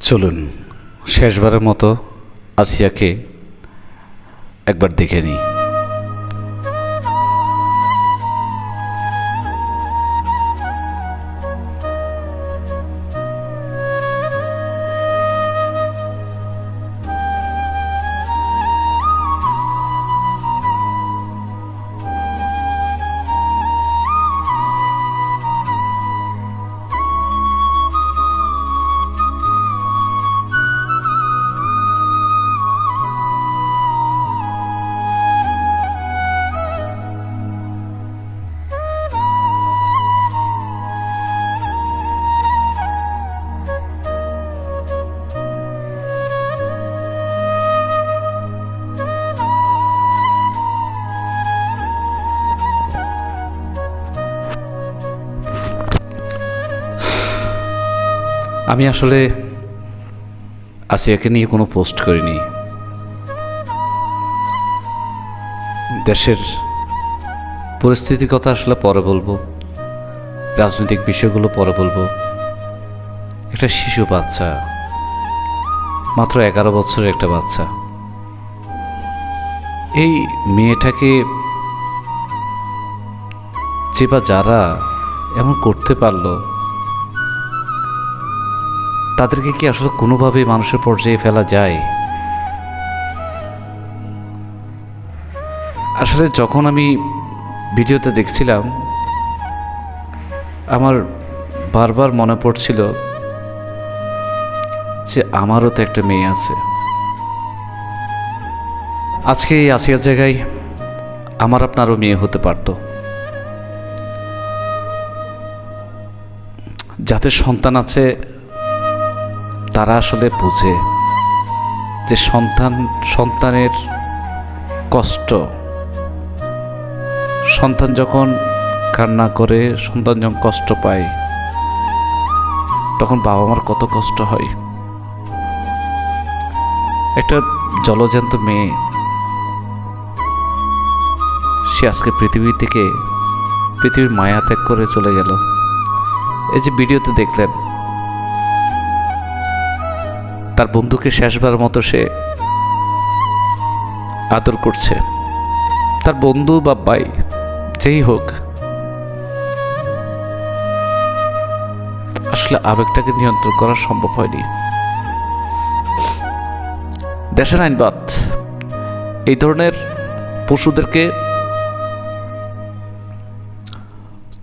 চলুন শেষবারের মতো আসিয়াকে একবার দেখে নিই। আমি আসলে আসিয়াকে নিয়ে কোনো পোস্ট করিনি। দেশের পরিস্থিতির কথা আসলে পরে বলব, রাজনৈতিক বিষয়গুলো পরে বলব। একটা শিশু বাচ্চা, মাত্র এগারো বছরের একটা বাচ্চা। এই মেয়েটাকে যে বা যারা এমন করতে পারল তাদেরকে কি আসলে কোনোভাবে মানুষের পর্যায়ে ফেলা যায়? আসলে যখন আমি ভিডিওতে দেখছিলাম, আমার বারবার মনে পড়ছিল যে আমারও তো একটা মেয়ে আছে। আজকে এই আসিয়ার জায়গায় আমার আপনারও মেয়ে হতে পারতো। যাদের সন্তান আছে তারা আসলে বুঝে যে সন্তান, সন্তানের কষ্ট। সন্তান যখন কান্না করে, সন্তান যখন কষ্ট পায়, তখন বাবা মার কত কষ্ট হয়। একটা জলজ্যান্ত মেয়ে, সে আজকে পৃথিবী থেকে, পৃথিবীর মায়া ত্যাগ করে চলে গেল। এই যে ভিডিওতে দেখলেন তার বন্ধুকে শেষবার মতো সে আদর করছে। তার বন্ধু বা ভাই, যেই হোক, আসলে আবেগটাকে নিয়ন্ত্রণ করা সম্ভব হয়নি। দেশের আইনবাদ, এই ধরনের পশুদেরকে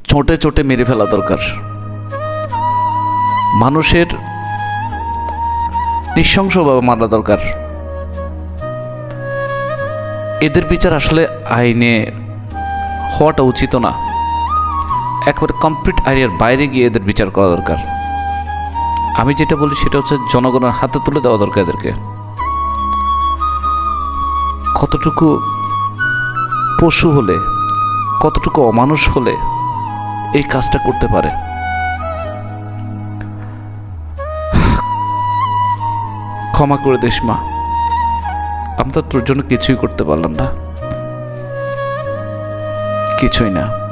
চোটে চোটে মেরে ফেলা দরকার। মানুষের নৃশংসভাবে মারা দরকার। এদের বিচার আসলে আইনে হওয়াটা উচিত না। একবারে কমপ্লিট আইনের বাইরে গিয়ে এদের বিচার করা দরকার। আমি যেটা বলি সেটা হচ্ছে জনগণের হাতে তুলে দেওয়া দরকার এদেরকে। কতটুকু পশু হলে, কতটুকু অমানুষ হলে এই কাজটা করতে পারে? ক্ষমা করে দিস মা। আমরা তোর জন্য কিছুই করতে পারলাম না। কিছুই না।